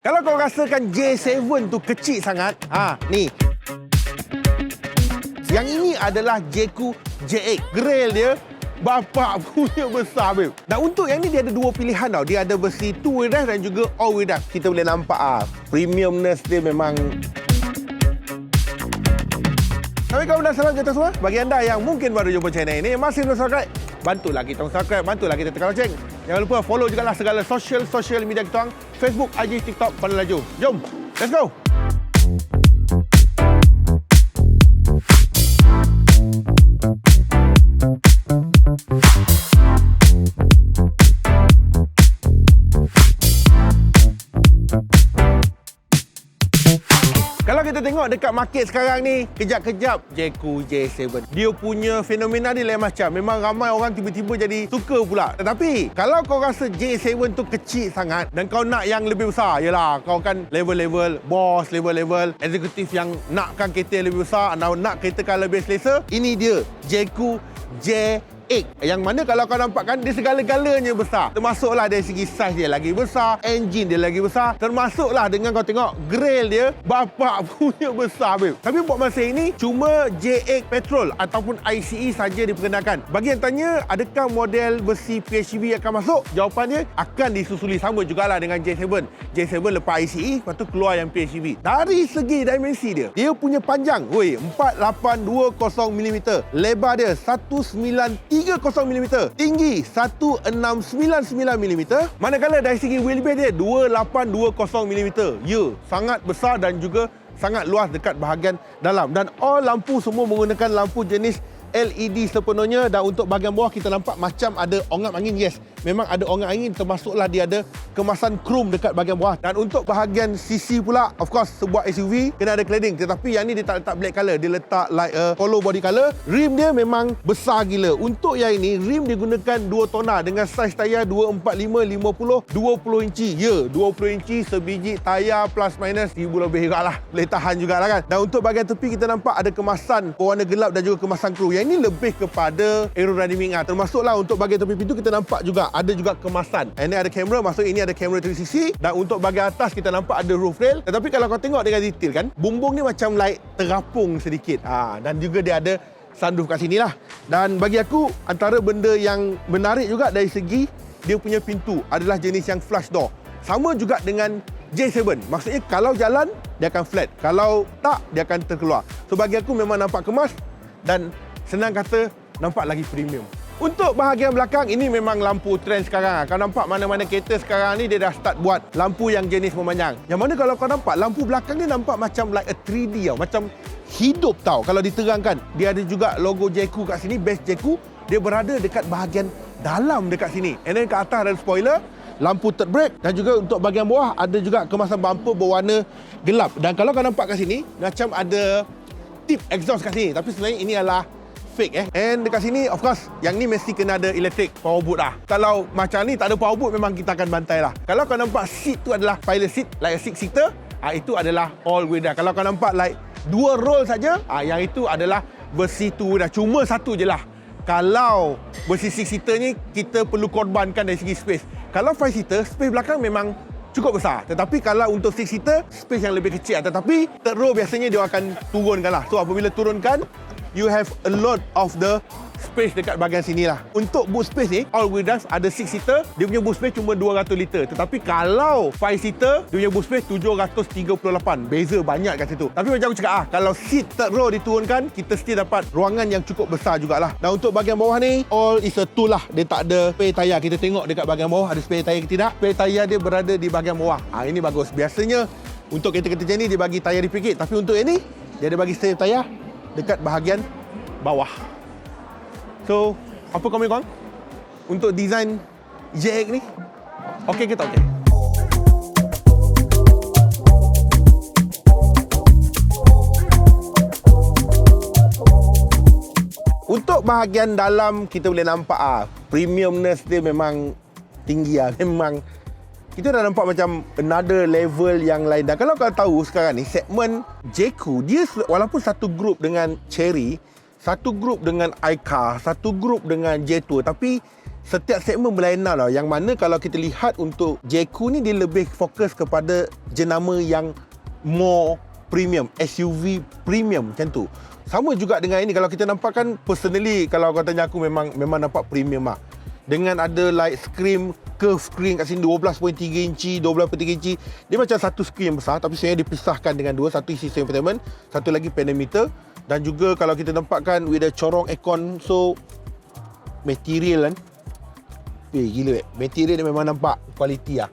Kalau kau rasakan J7 tu kecil sangat, ha, ni. Yang ini adalah Jeku J8. Grill dia bapak punya besar, babe. Dan untuk yang ni dia ada dua pilihan tau. Dia ada versi two wheel drive dan juga all wheel drive. Kita boleh nampak ah, premiumness dia memang Assalamualaikum dan salam sejahtera semua. Bagi anda yang mungkin baru jumpa channel ini, masih subscribe, bantulah kita subscribe, bantulah kita tekan loceng. Jangan lupa follow juga lah segala social social media kita orang, Facebook, IG, TikTok pada laju. Jom, let's go. kita tengok dekat market sekarang ni, kejap-kejap Jeku J7. Dia punya fenomena dia lain macam. Memang ramai orang tiba-tiba jadi suka pula. Tetapi, kalau kau rasa J7 tu kecil sangat dan kau nak yang lebih besar, yelah, kau kan level-level boss, level-level eksekutif yang nakkan kereta yang lebih besar, nak, nak kereta kan lebih selesa, ini dia Jeku J7 egg. Yang mana kalau kau nampakkan dia segala-galanya besar. Termasuklah dari segi saiz dia lagi besar, enjin dia lagi besar. Termasuklah dengan kau tengok grill dia bapak punya besar babe. Tapi buat masa ini cuma J8 petrol ataupun ICE saja diperkenalkan. Bagi yang tanya adakah model besi PHEV akan masuk? Jawapannya akan disusuli sama jugalah dengan J7. J7 lepas ICE lepas tu keluar yang PHEV. Dari segi dimensi dia, dia punya panjang woi 4820 mm. Lebar dia 193 30mm, tinggi 1699mm, manakala dari segi wheelbase dia 2820mm. Ya, sangat besar dan juga sangat luas dekat bahagian dalam dan all lampu semua menggunakan lampu jenis LED sepenuhnya dan untuk bahagian bawah kita nampak macam ada ongap angin yes. Memang ada ongap angin termasuklah dia ada kemasan chrome dekat bahagian bawah. Dan untuk bahagian sisi pula of course sebuah SUV kena ada cladding. Tetapi yang ni dia tak letak black color dia letak like a hollow body color rim dia memang besar gila. Untuk yang ini rim digunakan 2 tona dengan saiz tayar 245 50 20 inci. Ya 20 inci sebiji tayar plus minus 1000 lebih juga lah boleh tahan juga lah kan. Dan untuk bahagian tepi kita nampak ada kemasan berwarna gelap dan juga kemasan yang ini lebih kepada aerodynamic ah. Termasuklah untuk bahagian tepi pintu kita nampak juga ada juga kemasan. Ini ada kamera, maksud ini ada kamera 360 dan untuk bahagian atas kita nampak ada roof rail. Tetapi kalau kau tengok dengan detail kan, bumbung ni macam like terapung sedikit. Ha, dan juga dia ada sunroof kat sini lah. Dan bagi aku antara benda yang menarik juga dari segi dia punya pintu adalah jenis yang flush door. Sama juga dengan J7. Maksudnya kalau jalan dia akan flat. Kalau tak dia akan terkeluar. So bagi aku memang nampak kemas dan senang kata nampak lagi premium. Untuk bahagian belakang ini memang lampu trend sekarang. Kau nampak mana-mana kereta sekarang ni dia dah start buat lampu yang jenis memanjang. Yang mana kalau kau nampak lampu belakang ni nampak macam like a 3D tau. Macam hidup tau kalau diterangkan. Dia ada juga logo Jeku kat sini, base Jeku. Dia berada dekat bahagian dalam dekat sini. And then kat atas ada spoiler, lampu third brake dan juga untuk bahagian bawah ada juga kemasan bumper berwarna gelap. Dan kalau kau nampak kat sini, macam ada tip exhaust kat sini. Tapi sebenarnya ini adalah fake eh. And dekat sini of course yang ni mesti kena ada electric power boot lah. Kalau macam ni tak ada power boot memang kita akan bantai lah. Kalau kau nampak seat tu adalah pilot seat like a six seater, ah itu adalah all wheel drive. Kalau kau nampak like dua roll saja, ah yang itu adalah versi tu dah cuma satu je lah. Kalau versi six seater ni kita perlu korbankan dari segi space. Kalau five seater, space belakang memang cukup besar. Tetapi kalau untuk six seater, space yang lebih kecil. Tetapi third row biasanya dia akan turunkan lah. So apabila turunkan, you have a lot of the space dekat bahagian sini lah. Untuk boot space ni, all wheel drive ada 6 seater, dia punya boot space cuma 200 liter. Tetapi kalau 5 seater, dia punya boot space 738. Beza banyak kat situ. Tapi macam aku cakap ah, kalau seat third row diturunkan, kita still dapat ruangan yang cukup besar jugalah. Dan untuk bahagian bawah ni, all is a tool lah. Dia tak ada spare tayar. Kita tengok dekat bahagian bawah ada spare tayar ke tidak. Spare tayar dia berada di bahagian bawah. Ah ini bagus. Biasanya untuk kereta-kereta jenis dia bagi tayar dipikir. Tapi untuk ini, dia ada bagi spare tayar dekat bahagian bawah. So, apa komen korang untuk design JX ni? Okey ke tak okey? Untuk bahagian dalam kita boleh nampak ah premiumness dia memang tinggi ah memang kita dah nampak macam another level yang lain dan kalau kau tahu sekarang ni segmen Jeku dia walaupun satu group dengan Cherry satu grup dengan iCar, satu grup dengan J2 tapi setiap segmen berlainan lah. Yang mana kalau kita lihat untuk Jeku ni dia lebih fokus kepada jenama yang more premium, SUV premium macam tu. Sama juga dengan ini kalau kita nampak kan personally kalau kau tanya aku memang memang nampak premium lah. Dengan ada light screen, curve screen kat sini 12.3 inci, 12.3 inci. Dia macam satu screen yang besar tapi sebenarnya dipisahkan dengan dua. Satu isi infotainment, satu lagi pedometer. Dan juga kalau kita nampakkan with the corong aircon so material kan. Eh gila eh. Material dia memang nampak kualiti lah.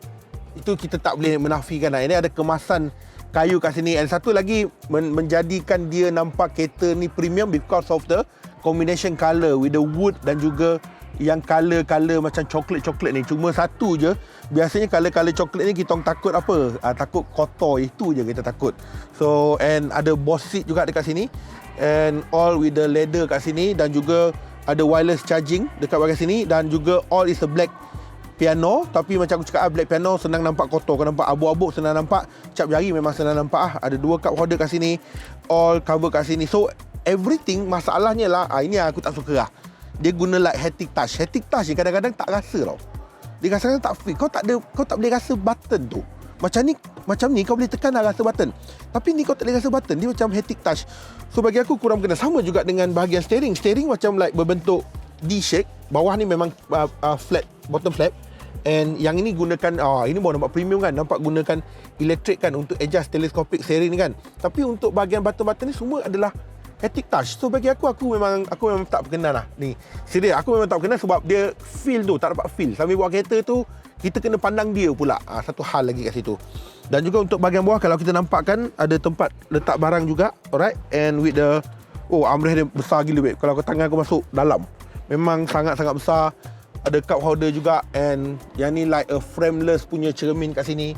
Itu kita tak boleh menafikan lah. Ini ada kemasan kayu kat sini and satu lagi men- menjadikan dia nampak kereta ni premium because of the combination colour with the wood dan juga yang color-color macam coklat-coklat ni cuma satu je. Biasanya color-color coklat ni kita takut apa? Uh, takut kotor itu je kita takut. So and ada boss seat juga dekat sini. And all with the leather kat sini dan juga ada wireless charging dekat bahagian sini dan juga all is a black piano. Tapi macam aku cakap ah, black piano senang nampak kotor. Kau nampak abu-abu senang nampak. Cap jari memang senang nampak. Ah ada dua cup holder kat sini all cover kat sini. So everything masalahnya lah. Ah, ini aku tak suka lah dia guna like haptic touch. Haptic touch ni kadang-kadang tak rasa tau. Dia rasa tak fit kau tak ada kau tak boleh rasa button tu. Macam ni macam ni kau boleh tekan lah rasa button. Tapi ni kau tak boleh rasa button. Dia macam haptic touch. So bagi aku kurang kena. Sama juga dengan bahagian steering. Steering macam like berbentuk D shape bawah ni memang uh, uh, flat bottom flat And yang ini gunakan ah ini baru nampak premium kan. Nampak gunakan elektrik kan untuk adjust telescopic steering ni kan. Tapi untuk bahagian button-button ni semua adalah haptic touch so bagi aku aku memang aku memang tak berkenan lah. Ni serius aku memang tak berkenan sebab dia feel tu tak dapat feel. Sambil buat kereta tu kita kena pandang dia pula. Ah, satu hal lagi kat situ. Dan juga untuk bahagian bawah kalau kita nampak kan ada tempat letak barang juga alright? And with the oh armrest dia besar gila babe. Kalau tangan aku masuk dalam. Memang sangat-sangat besar. Ada cup holder juga. And yang ni like a frameless punya cermin kat sini.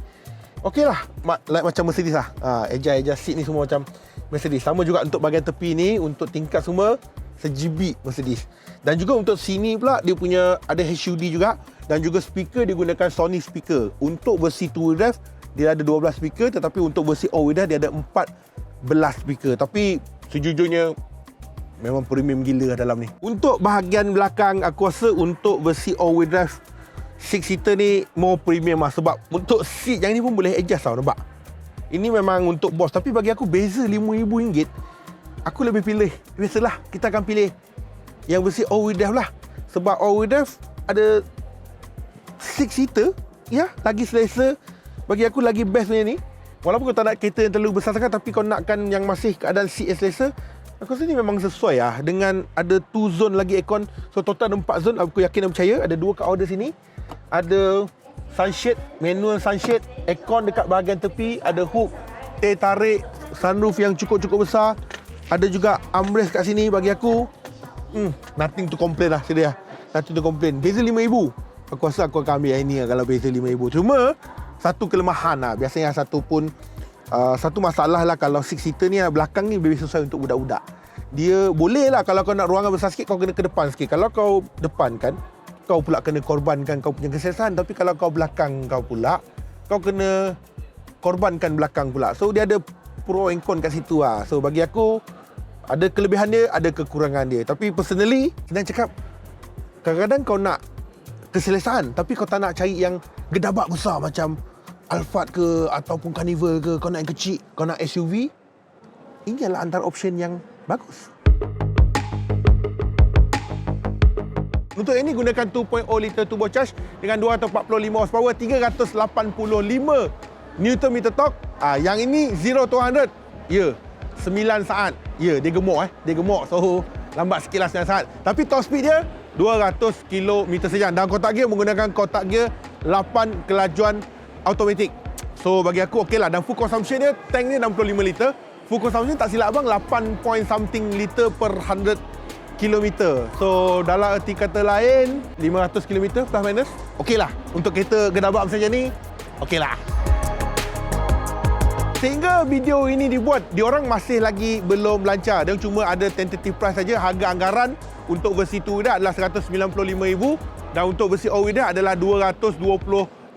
Okey lah. Like macam Mercedes lah. Ha, eja-eja seat ni semua macam Mercedes sama juga untuk bahagian tepi ni untuk tingkat semua sejibit Mercedes dan juga untuk sini pula dia punya ada HUD juga dan juga speaker digunakan Sony speaker untuk versi 2 drive dia ada 12 speaker tetapi untuk versi all wheel drive dia ada 14 speaker tapi sejujurnya Memang premium gila dalam ni. Untuk bahagian belakang, aku rasa untuk versi all-wheel drive six seater ni more premium lah. Sebab untuk seat yang ni pun boleh adjust tau, nampak? Ini memang untuk bos. Tapi bagi aku beza RM5,000, aku lebih pilih. Biasalah, kita akan pilih yang versi all-wheel drive lah. Sebab all-wheel drive ada six seater, ya, lagi selesa. Bagi aku lagi best ni. Walaupun kau tak nak kereta yang terlalu besar sangat, tapi kau nakkan yang masih keadaan seat selesa, Aku rasa ni memang sesuai lah dengan ada 2 zone lagi aircon. So total ada 4 zone. Aku yakin dan percaya ada dua kat order sini. Ada sunshade, manual sunshade, aircon dekat bahagian tepi, ada hook, teh tarik, sunroof yang cukup-cukup besar. Ada juga armrest kat sini bagi aku. Hmm, nothing to complain lah sedia. Nothing to complain. Beza RM5,000. Aku rasa aku akan ambil yang ni lah kalau beza RM5,000. Cuma satu kelemahan lah. Biasanya satu pun uh, satu masalah lah kalau six seater ni belakang ni lebih sesuai untuk budak-budak. Dia boleh lah kalau kau nak ruangan besar sikit kau kena ke depan sikit. Kalau kau depan kan kau pula kena korbankan kau punya keselesaan tapi kalau kau belakang kau pula kau kena korbankan belakang pula. So dia ada pro and con kat situ lah. So bagi aku ada kelebihan dia, ada kekurangan dia. Tapi personally, senang cakap kadang-kadang kau nak keselesaan tapi kau tak nak cari yang gedabak besar macam Alphard ke ataupun Carnival ke kau nak yang kecil kau nak SUV ini adalah antara option yang bagus untuk ini gunakan 2.0 liter turbo charge dengan 245 horsepower 385 Newton meter torque. Ah yang ini 0 to 100 ya 9 saat. Ya dia gemuk eh. Dia gemuk so lambat sikit lah 9 saat. Tapi top speed dia 200 km sejam. Dan kotak gear menggunakan kotak gear 8 kelajuan automatic. So bagi aku okey lah. Dan full consumption dia tank ni 65 liter. Full consumption tak silap abang 8 point something liter per 100 km. So dalam erti kata lain 500 km plus minus okey lah. Untuk kereta gedabak macam ni okey lah. Sehingga video ini dibuat, diorang masih lagi belum lancar. Dia cuma ada tentative price saja. Harga anggaran untuk versi 2 dia adalah 195,000 dan untuk versi all wheel adalah 220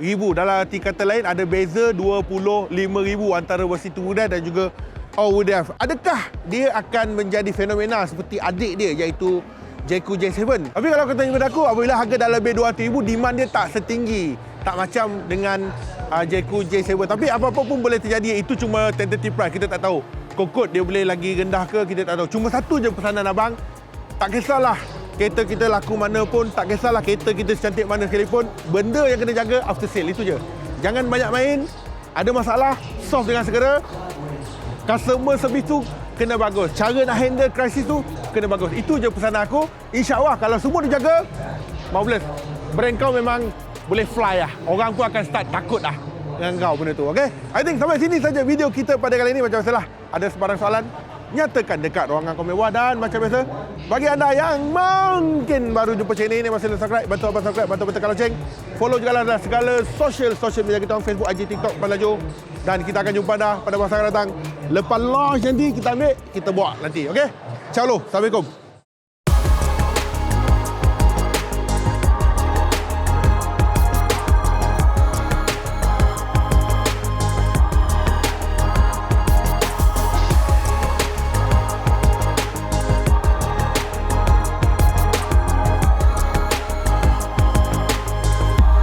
ribu dalam arti kata lain ada beza 25 ribu antara versi Turunan dan juga All Wheel Adakah dia akan menjadi fenomena seperti adik dia iaitu Jayco J7. Tapi kalau kau tanya kepada aku, apabila harga dah lebih 200,000, demand dia tak setinggi. Tak macam dengan uh, Jayco J7. Tapi apa-apa pun boleh terjadi. Itu cuma tentative price. Kita tak tahu. Kokot dia boleh lagi rendah ke, kita tak tahu. Cuma satu je pesanan abang. Tak kisahlah kereta kita laku mana pun, tak kisahlah kereta kita secantik mana sekalipun, benda yang kena jaga after sale, itu je. Jangan banyak main, ada masalah, solve dengan segera. Customer service tu kena bagus. Cara nak handle krisis tu kena bagus. Itu je pesanan aku. InsyaAllah kalau semua dijaga, marvelous. Brand kau memang boleh fly lah. Orang pun akan start takut lah dengan kau benda tu. Okay? I think sampai sini saja video kita pada kali ini. Macam biasalah, ada sebarang soalan, nyatakan dekat ruangan komen bawah dan macam biasa bagi anda yang mungkin baru jumpa channel ini masih subscribe bantu abang subscribe bantu bantu lonceng follow juga lah segala social social media kita Facebook IG TikTok Palaju dan kita akan jumpa dah pada masa akan datang. Lepas launch nanti kita ambil kita buat nanti okey? Ciao Assalamualaikum